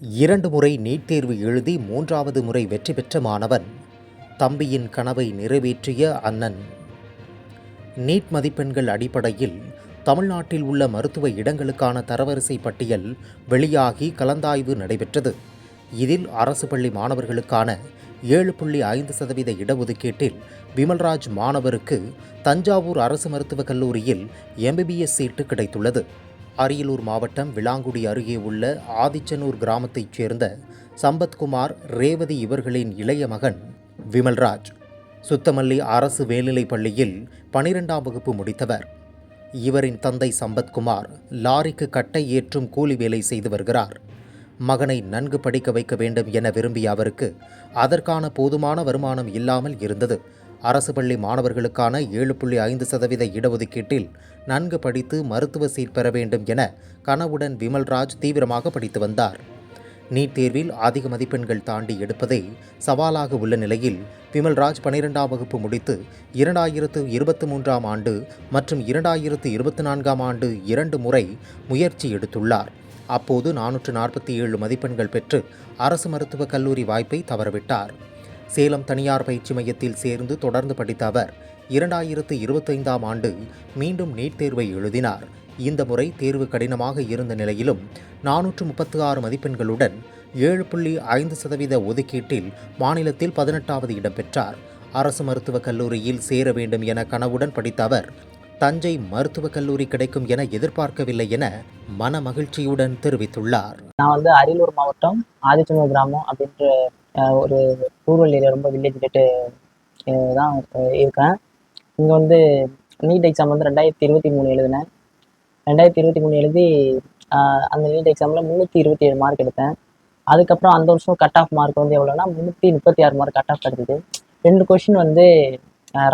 இரண்டு முறை நீட் தேர்வு எழுதி மூன்றாவது முறை வெற்றி பெற்ற மாணவன் தம்பியின் கனவை நிறைவேற்றிய அண்ணன். நீட் மதிப்பெண்கள் அடிப்படையில் தமிழ்நாட்டில் உள்ள மருத்துவ இடங்களுக்கான தரவரிசை பட்டியல் வெளியாகி கலந்தாய்வு நடைபெற்றது. இதில் அரசு பள்ளி மாணவர்களுக்கான ஏழு புள்ளி ஐந்து சதவீத இடஒதுக்கீட்டில் விமல்ராஜ் மாணவருக்கு தஞ்சாவூர் அரசு மருத்துவக் கல்லூரியில் எம்பிபிஎஸ் சீட்டு கிடைத்துள்ளது. அரியலூர் மாவட்டம் விளாங்குடி அருகே உள்ள ஆதிச்சனூர் கிராமத்தைச் சேர்ந்த சம்பத்குமார் ரேவதி இவர்களின் இளைய மகன் விமல்ராஜ். சுத்தமல்லி அரசு மேல்நிலைப் பள்ளியில் பனிரெண்டாம் வகுப்பு முடித்தவர். இவரின் தந்தை சம்பத்குமார் லாரிக்கு கட்டை ஏற்றும் கூலி வேலை செய்து வருகிறார். மகனை நன்கு படிக்க வைக்க வேண்டும் என விரும்பிய அவருக்கு அதற்கான போதுமான வருமானம் இல்லாமல் இருந்தது. அரசு பள்ளி மாணவர்களுக்கான ஏழு புள்ளி ஐந்து சதவீத இடஒதுக்கீட்டில் நன்கு படித்து மருத்துவ சீட் பெற வேண்டும் என கனவுடன் விமல்ராஜ் தீவிரமாக படித்து வந்தார். நீட் தேர்வில் அதிக மதிப்பெண்கள் தாண்டி எடுப்பதே சவாலாக உள்ள நிலையில் விமல்ராஜ் பனிரெண்டாம் வகுப்பு முடித்து இரண்டாயிரத்து இருபத்தி மூன்றாம் ஆண்டு மற்றும் இரண்டாயிரத்து இருபத்தி நான்காம் ஆண்டு இரண்டு முறை முயற்சி எடுத்துள்ளார். அப்போது நானூற்று நாற்பத்தி ஏழு மதிப்பெண்கள் பெற்று அரசு மருத்துவக் கல்லூரி வாய்ப்பை தவறவிட்டார். சேலம் தனியார் பயிற்சி மையத்தில் சேர்ந்து தொடர்ந்து படித்த அவர் இரண்டாயிரத்து இருபத்தைந்தாம் ஆண்டு மீண்டும் நீட் தேர்வை எழுதினார். இந்த முறை தேர்வு கடினமாக இருந்த நிலையிலும் நானூற்று முப்பத்து ஆறு மதிப்பெண்களுடன் ஏழு புள்ளி ஐந்து சதவீத ஒதுக்கீட்டில் மாநிலத்தில் பதினெட்டாவது இடம் பெற்றார். அரசு மருத்துவக் கல்லூரியில் சேர வேண்டும் என கனவுடன் படித்த அவர் தஞ்சை மருத்துவக் கல்லூரி கிடைக்கும் என எதிர்பார்க்கவில்லை என மன மகிழ்ச்சியுடன் தெரிவித்துள்ளார். நான் வந்து அரியலூர் மாவட்டம் ஆதிச்சனூர் கிராமம் அப்படின்ற ஒரு ரூரல் ஏரியா ரொம்ப வில்லேஜ் கிட்ட தான் இருக்கேன். இங்கே வந்து நீட் எக்ஸாம் வந்து ரெண்டாயிரத்தி இருபத்தி மூணு எழுதினேன். ரெண்டாயிரத்தி இருபத்தி மூணு எழுதி அந்த நீட் எக்ஸாமில் முந்நூற்றி இருபத்தி ஏழு மார்க் எடுத்தேன். அதுக்கப்புறம் அந்த வருஷம் கட் ஆஃப் மார்க் வந்து எவ்வளோனா முந்நூற்றி முப்பத்தி ஆறு மார்க் கட் ஆஃப் கிடச்சிது ரெண்டு கொஷின் வந்து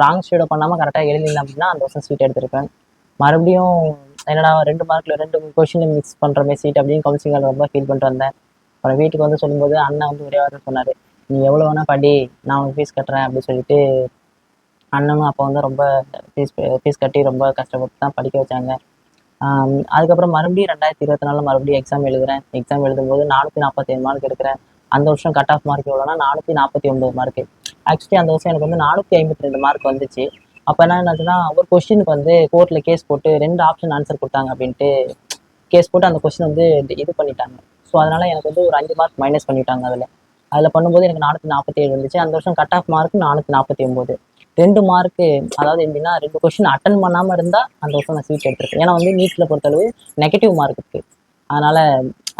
ராங் ஷேடோ பண்ணாமல் கரெக்டாக எழுதியிருந்தேன் அப்படின்னா அந்த வருஷம் சீட் எடுத்திருப்பேன். மறுபடியும் என்னடா ரெண்டு மார்க்கில் ரெண்டு கொஷினில் மிக்ஸ் பண்ணுற மாதிரி சீட் அப்படின்னு கவுன்சிலிங் ரொம்ப ஃபீல் பண்ணிட்டு வந்தேன். அப்புறம் வீட்டுக்கு வந்து சொல்லும்போது அண்ணன் வந்து ஒரே வாரம் சொன்னார் நீ எவ்வளோ வேணால் படி நான் உனக்கு ஃபீஸ் கட்டுறேன் அப்படின்னு சொல்லிட்டு அண்ணனும் அப்போ வந்து ரொம்ப ஃபீஸ் ஃபீஸ் கட்டி ரொம்ப கஷ்டப்பட்டு தான் படிக்க வச்சாங்க. அதுக்கப்புறம் மறுபடியும் ரெண்டாயிரத்தி இருபத்தி நாலில் மறுபடியும் எக்ஸாம் எழுதுறேன். எக்ஸாம் எழுதும்போது நானூற்றி நாற்பத்தி ஏழு மார்க் எடுக்கிறேன். அந்த வருஷம் கட் ஆஃப் மார்க் எவ்வளோனா நானூற்றி நாற்பத்தி ஒன்பது மார்க்கு ஆக்சுவலி அந்த வருஷம் எனக்கு வந்து நானூற்றி ஐம்பத்தி ரெண்டு மார்க் வந்துச்சு. அப்போ என்ன என்னாச்சுன்னா ஒரு கொஸ்டினுக்கு வந்து கோர்ட்டில் கேஸ் போட்டு ரெண்டு ஆப்ஷன் ஆன்சர் கொடுத்தாங்க அப்படின்ட்டு கேஸ் போட்டு அந்த கொஸ்டின் வந்து இது- பண்ணிட்டாங்க. ஸோ அதனால் எனக்கு வந்து ஒரு அஞ்சு மார்க் மைனஸ் பண்ணிட்டாங்க அதில். அதில் பண்ணும்போது எனக்கு நானூற்றி நாற்பத்தி ஏழு வந்துச்சு. அந்த வருஷம் கட் ஆஃப் மார்க் நானூற்றி நாற்பத்தி ஒம்பது ரெண்டு மார்க்கு அதாவது எப்படின்னா ரெண்டு கொஸ்டின் அட்டன் பண்ணாமல் இருந்தால் அந்த வருஷம் நான் சீட் எடுத்திருக்கேன். ஏன்னா வந்து நீட்டில் பொறுத்தளவு நெகட்டிவ் மார்க் இருக்குது அதனால்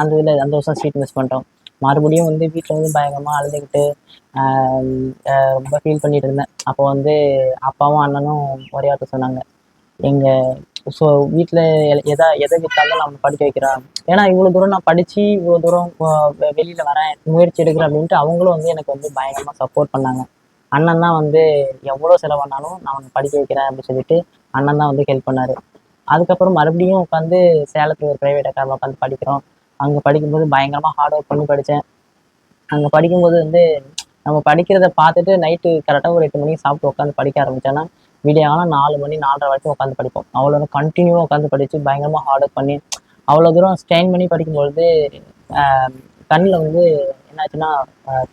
அந்த இதில் அந்த வருஷம் சீட் மிஸ் பண்ணிட்டோம். மறுபடியும் வந்து வீட்டில் வந்து பயங்கரமாக அழுதுகிட்டு ரொம்ப ஃபீல் பண்ணிட்டு இருந்தேன். அப்போ வந்து அப்பாவும் அண்ணனும் ஒரே சொன்னாங்க. எங்கள் ஸோ வீட்டில் எதா எதை விற்றாலும் நம்ம படிக்க வைக்கிறான் ஏன்னா இவ்வளோ தூரம் நான் படித்து இவ்வளோ தூரம் வெளியில் வரேன் முயற்சி எடுக்கிறேன் அப்படின்ட்டு அவங்களும் வந்து எனக்கு வந்து பயங்கரமாக சப்போர்ட் பண்ணாங்க. அண்ணன் தான் வந்து எவ்வளோ செலவானாலும் நான் உன்னை படிக்க வைக்கிறேன் அப்படின்னு சொல்லிட்டு அண்ணன் தான் வந்து ஹெல்ப் பண்ணார். அதுக்கப்புறம் மறுபடியும் உட்காந்து சேலத்தில் ஒரு ப்ரைவேட் அகாடமி உட்காந்து படிக்கிறோம். அங்கே படிக்கும்போது பயங்கரமாக ஹார்ட் ஒர்க் பண்ணி படித்தேன் அங்கே படிக்கும்போது வந்து நம்ம படிக்கிறத பார்த்துட்டு நைட்டு கரெக்டாக ஒரு எட்டு மணிக்கு சாப்பிட்டு உட்காந்து படிக்க ஆரம்பிச்சேன்னா ஆனால் நாலு மணி நாலரை வரைக்கும் உட்காந்து படிப்போம். அவ்வளோ கண்டினியூவாக உட்காந்து படித்து பயங்கரமாக ஹார்ட் ஒர்க் பண்ணி அவ்வளோ தூரம் ஸ்ட்ரெயின் பண்ணி படிக்கும்பொழுது கண்ணில் வந்து என்னாச்சுன்னா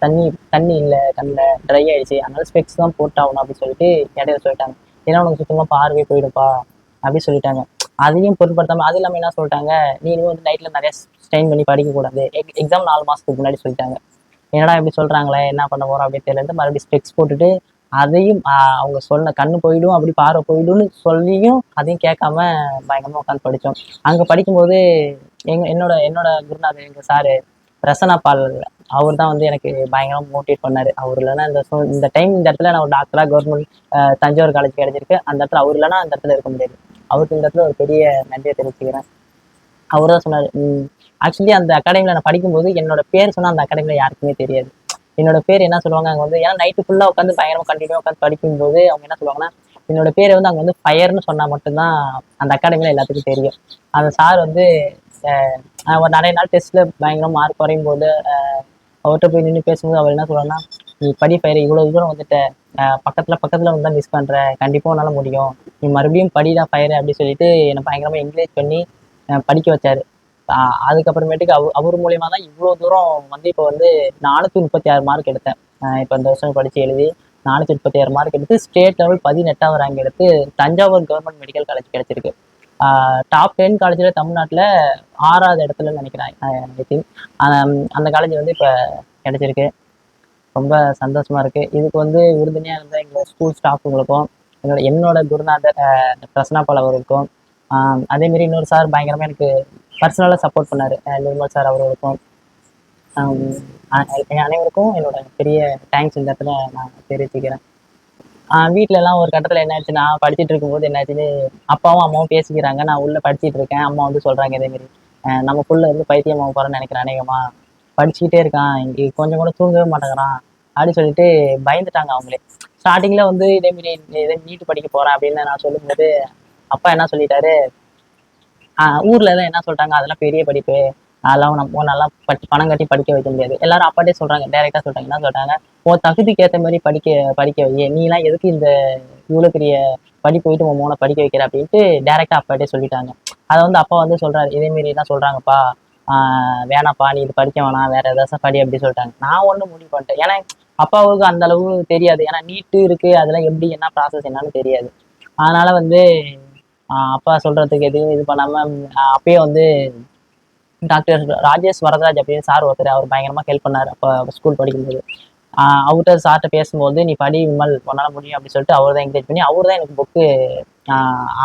தண்ணி தண்ணி இல்லை கண்ணில் ட்ரை ஆயிடுச்சு. அதனால ஸ்பெக்ஸ் தான் போட்டாகணும் அப்படின்னு சொல்லிட்டு இடையில சொல்லிட்டாங்க. ஏன்னா உனக்கு சுத்தமாக பார்வை போயிடுப்பா அப்படின்னு சொல்லிட்டாங்க. அதையும் பொருட்படுத்தாமல் அது இல்லாமல் என்ன சொல்லிட்டாங்க? நீ இனிமேல் வந்து நைட்டில் நிறைய ஸ்ட்ரெயின் பண்ணி படிக்கக்கூடாது எக்ஸாம் e, நாலு மாதத்துக்கு முன்னாடி சொல்லிட்டாங்க. என்னடா இப்படி சொல்கிறாங்களே என்ன பண்ண போகிறோம் அப்படின்னு தெரியல மறுபடியும் ஸ்பெக்ஸ் போட்டுட்டு அதையும் அவங்க சொன்ன கண்ணு போயிடும் அப்படி பார்வை போயிடும்னு சொல்லியும் அதையும் கேட்காம பயங்கரமாக உட்காந்து படித்தோம். அங்கே படிக்கும்போது எங்க என்னோட என்னோட குருநாதர் எங்கள் சாரு ரசனா பால் அவர் தான் வந்து எனக்கு பயங்கரமாக மோட்டிவேட் பண்ணார். அவர் இல்லைன்னா இந்த சூ- இந்த டைம் இந்த இடத்துல நான் ஒரு டாக்டராக கவர்மெண்ட் தஞ்சாவூர் காலேஜ் கிடைச்சிருக்கு அந்த இடத்துல அவர் இல்லைன்னா அந்த இடத்துல இருக்க முடியாது. அவருக்கு இந்த இடத்துல ஒரு பெரிய நன்றியை தெரிவிச்சுக்கிறேன். அவர் தான் சொன்னார் ஆக்சுவலி அந்த அகாடமியில் நான் படிக்கும்போது என்னோட பேர் சொன்னால் அந்த அகாடமியில் யாருக்குமே தெரியாது. என்னோட பேர் என்ன சொல்லுவாங்க அங்கே வந்து ஏன்னா நைட்டு ஃபுல்லாக உட்காந்து பயங்கரமாக கண்டினியூவாக உட்காந்து படிக்கும்போது அவங்க என்ன சொல்லுவாங்கன்னா என்னோட பேரை வந்து அங்கே வந்து ஃபயர்னு சொன்னால் மட்டும்தான் அந்த அகாடமியில் எல்லாத்துக்கும் தெரியும். அந்த சார் வந்து ஒரு நிறைய நாள் டெஸ்ட்டில் பயங்கரம் மார்க் குறையும் போது அவர்கிட்ட போய் நின்று பேசும்போது அவர் என்ன சொல்கிறேன்னா நீ படி ஃபயர் இவ்வளோ தூரம் வந்துட்ட. பக்கத்தில் பக்கத்தில் வந்து மிஸ் பண்ணுற கண்டிப்பாக உன்னால் முடியும். நீ மறுபடியும் படிடா ஃபயர் அப்படின்னு சொல்லிட்டு என்னை பயங்கரமாக என்கரேஜ் பண்ணி படிக்க வச்சார். அதுக்கப்புறமேட்டுக்கு அவர் அவர் மூலயமா தான் இவ்வளோ தூரம் வந்து இப்போ வந்து நானூற்றி முப்பத்தி ஆறு மார்க் எடுத்தேன். இப்போ இந்த வருஷம் படித்து எழுதி நானூற்றி முப்பத்தி ஆறு மார்க் எடுத்து ஸ்டேட் லெவல் பதினெட்டாவது ரேங்க் எடுத்து தஞ்சாவூர் கவர்மெண்ட் மெடிக்கல் காலேஜ் கிடைச்சிருக்கு. டாப் டென் காலேஜில் தமிழ்நாட்டில் ஆறாவது இடத்துல நினைக்கிறேன் ஐ திங்க் அந்த காலேஜ் வந்து இப்போ கிடைச்சிருக்கு. ரொம்ப சந்தோஷமாக இருக்குது இதுக்கு வந்து உறுதுணையாக இருந்த எங்கள் ஸ்கூல் ஸ்டாஃபுங்களுக்கும் என்னோட என்னோட குருநாதர் பிரசனாபால் பால் அவர்களுக்கும் அதேமாரி இன்னொரு சார் பயங்கரமாக எனக்கு பர்சனலாக சப்போர்ட் பண்ணார். நிர்மல் சார் அவர்களுக்கும். அனைவருக்கும் என்னோட பெரிய தேங்க்ஸ் இந்த இடத்துல நான் தெரிவிச்சுக்கிறேன். வீட்டில எல்லாம் ஒரு கட்டத்தில் என்ன நான் படிச்சுட்டு இருக்கும்போது என்னாச்சுன்னு அப்பாவும் அம்மாவும் பேசிக்கிறாங்க. நான் உள்ள படிச்சிட்டு இருக்கேன். அம்மா வந்து சொல்றாங்க இதே மாதிரி நம்ம புள்ள வந்து பைத்தியம் ஆக போறேன்னு நினைக்கிறேன் அநேகமா. படிச்சுக்கிட்டே இருக்கான். இங்க கொஞ்சம் கூட தூங்கவே மாட்டேங்கிறான். அப்படின்னு சொல்லிட்டு பயந்துட்டாங்க அவங்களே. ஸ்டார்டிங்ல வந்து இதே மாதிரி இதே நீட் படிக்க போறேன் அப்படின்னு நான் சொல்லும்போது அப்பா என்ன சொல்லிட்டாரு? ஆஹ் ஊர்ல எல்லாம் என்ன சொல்றாங்க? அதெல்லாம் பெரிய படிப்பு. அதெல்லாம் நம்ம நல்லா படி பணம் கட்டி படிக்க வைக்க முடியாது. எல்லாரும் அப்பாட்டே சொல்றாங்க. டைரக்டா சொல்றாங்க. என்ன சொல்றாங்க? உன் தகுதிக்கு ஏத்த மாதிரி படிக்க படிக்க வை. நீ எல்லாம் எதுக்கு இந்த இவ்வளவு பெரிய படிப்பு போயிட்டு உன் மோனை படிக்க வைக்கிற அப்படின்ட்டு டேரக்டா அப்பாட்டே சொல்லிட்டாங்க. அதை வந்து அப்பா வந்து சொல்றாரு. இதே மாதிரி எல்லாம் சொல்றாங்கப்பா. ஆஹ் வேணாப்பா நீ இது படிக்க வேணாம். வேற ஏதாச்சும் படி அப்படி சொல்லிட்டாங்க. நான் ஒண்ணு முடிவு பண்ணிட்டேன். ஏன்னா அப்பாவுக்கு அந்த அளவு தெரியாது. ஏன்னா நீட்டு இருக்கு. அதெல்லாம் எப்படி என்ன ப்ராசஸ் என்னன்னு தெரியாது. அதனால வந்து அப்பா சொல்றதுக்கு எதுவும் இது பண்ணாம அப்பயே வந்து டாக்டர் ராஜேஷ் வரதராஜ் அப்படின்னு சார் ஒருத்தர் அவர் பயங்கரமா ஹெல்ப் பண்ணார். அப்போ ஸ்கூல் படிக்கும்போது. அவர்கிட்ட சார்கிட்ட பேசும்போது நீ படி விமல் உன்னால முடியும் அப்படின்னு சொல்லிட்டு அவர் தான் என்கரேஜ் பண்ணி அவர் தான் எனக்கு புக்கு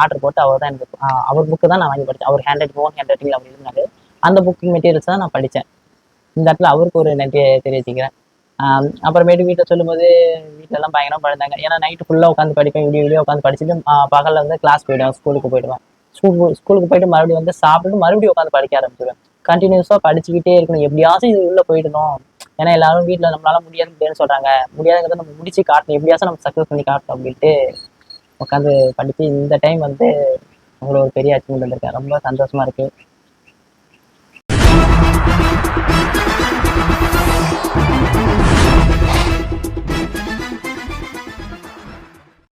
ஆர்டர் போட்டு அவர் தான் எனக்கு அவர் புக்கு தான் நான் வாங்கி படித்தேன் அவர் handwriting own handwriting அப்படி இருந்தாரு. அந்த புக் மெட்டீரியல்ஸ் தான் நான் படித்தேன் இந்த இடத்துல அவருக்கு ஒரு நன்றியை தெரிவிச்சுக்கிறேன். ஆஹ் அப்புறமேட்டு வீட்டில் சொல்லும்போது வீட்டிலலாம் எல்லாம் பயங்கரமா பழந்தாங்க ஏன்னா நைட்டு ஃபுல்லாக உட்காந்து படிப்பேன் வீடியோ வீடியோ உட்காந்து படிச்சுட்டு பகலில் பகல்ல வந்து கிளாஸ் போயிடுவேன் ஸ்கூலுக்கு போயிடுவேன். ஸ்கூல் ஸ்கூலுக்கு போயிட்டு மறுபடியும் வந்து சாப்பிட்டு மறுபடியும் உட்காந்து படிக்க ஆரம்பிச்சிடுவேன் கண்டினியூஸாக படிச்சுக்கிட்டே இருக்கணும். எப்படியாச்சும் இது உள்ள போயிடணும். ஏன்னா எல்லாரும் வீட்டில் நம்மளால முடியாது முடியாதுன்னு சொல்றாங்க. முடியாதுங்கிறத நம்ம முடிச்சு காட்டணும். எப்படியாச்சும் நம்ம சக்ஸஸ் பண்ணி காட்டணும் அப்படின்ட்டு உட்காந்து படிச்சு இந்த டைம் வந்து அவங்கள ஒரு பெரிய அச்சீவ்மெண்ட் வந்திருக்கேன் ரொம்ப சந்தோஷமா இருக்கு.